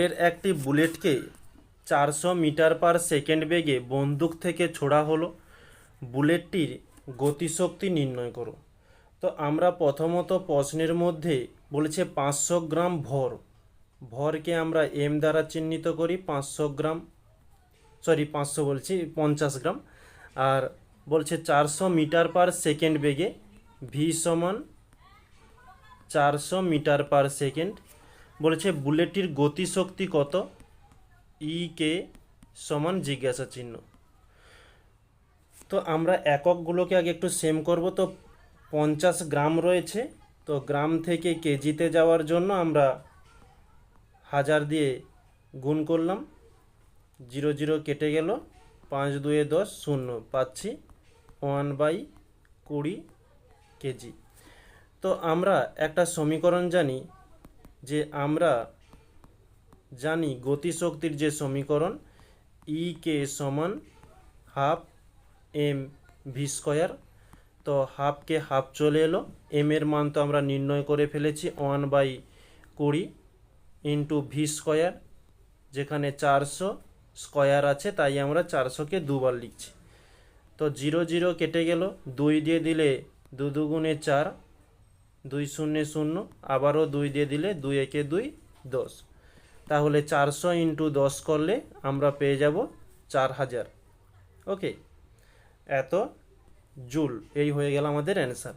ভরের একটি বুলেটকে চারশো মিটার পার সেকেন্ড বেগে বন্দুক থেকে ছোড়া হলো। বুলেটটির গতিশক্তি নির্ণয় করো। তো আমরা প্রথমত প্রশ্নের মধ্যে বলেছে পাঁচশো গ্রাম ভর। ভরকে আমরা এম দ্বারা চিহ্নিত করি, পাঁচশো গ্রাম সরি পাঁচশো বলছি, পঞ্চাশ গ্রাম। আর বলছে চারশো মিটার পার সেকেন্ড বেগে ভি সমান চারশো মিটার পার সেকেন্ড বলেছে বুলেটটির গতিশক্তি কত? ই কে সমান জিজ্ঞাসা চিহ্ন। তো আমরা এককগুলোকে আগে একটু সেম করব। তো পঞ্চাশ গ্রাম রয়েছে। তো গ্রাম থেকে কেজিতে যাওয়ার জন্য আমরা হাজার দিয়ে গুণ করলাম। জিরো জিরো কেটে গেল। পাঁচ দুয়ে দশ, শূন্য। পাচ্ছি ওয়ান বাই কুড়ি কেজি। তো আমরা একটা সমীকরণ জানি। যে আমরা জানি গতিশক্তির যে সমীকরণ ই কে সমান হাফ এম ভি স্কোয়ার তো হাফকে হাফ চলে এলো। এম এর মান তো আমরা নির্ণয় করে ফেলেছি ওয়ান বাই কুড়ি ইন্টু ভি স্কোয়ার যেখানে চারশো স্কোয়ার আছে, তাই আমরা চারশোকে দুবার লিখছি। তো জিরো জিরো কেটে গেল, দুই দিয়ে দিলে দু দুগুণে চার দুই শূন্য শূন্য, আবারও দুই দিয়ে দিলে দুই একে দুই, দশ। তাহলে চারশো ইন্টু দশ করলে আমরা পেয়ে যাব চার হাজার। ওকে? এত জুল। এই হয়ে গেল আমাদের অ্যান্সার।